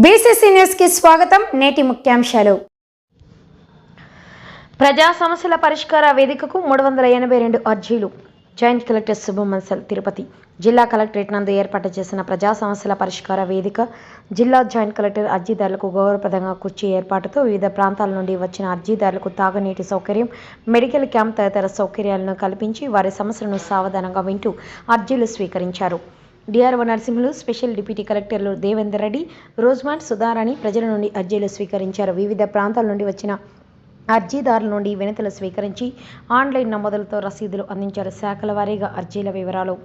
BCC న్యూస్కి స్వాగతం. నేటి ముఖ్యాంశాలు. ప్రజా సమస్యల పరిష్కార వేదికకు మూడు వందల ఎనభై రెండు అర్జీలు. Joint collector Shubham Bansal Tirupati. జిల్లా కలెక్టరేట్ నందు ఏర్పాటు చేసిన ప్రజా సమస్యల పరిష్కార వేదిక జిల్లా జాయింట్ కలెక్టర్ అర్జీదారులకు గౌరవప్రదంగా కుర్చీ ఏర్పాటుతో వివిధ ప్రాంతాల నుండి వచ్చిన అర్జీదారులకు తాగునీటి సౌకర్యం మెడికల్ క్యాంప్ తదితర సౌకర్యాలను కల్పించి వారి సమస్యలను సావధానంగా వింటూ అర్జీలు స్వీకరించారు. డిఆర్ఓ నరసింహులు స్పెషల్ డిప్యూటీ కలెక్టర్లు దేవేందర్ రెడ్డి రోజ్మాన్ సుధారాణి ప్రజల నుండి అర్జీలు స్వీకరించారు. వివిధ ప్రాంతాల నుండి వచ్చిన అర్జీదారుల నుండి వినతులు స్వీకరించి ఆన్లైన్ నమోదులతో రసీదులు అందించారు. శాఖల వారీగా అర్జీల వివరాలు.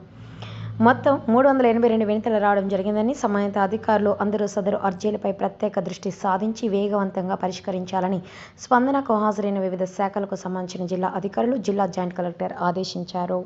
మొత్తం మూడు వందల ఎనభై రెండు వినతులు రావడం జరిగిందని సంబంధిత అధికారులు అందరూ సదరు అర్జీలపై ప్రత్యేక దృష్టి సాధించి వేగవంతంగా పరిష్కరించాలని స్పందనకు హాజరైన వివిధ శాఖలకు సంబంధించిన జిల్లా అధికారులు జిల్లా జాయింట్ కలెక్టర్ ఆదేశించారు.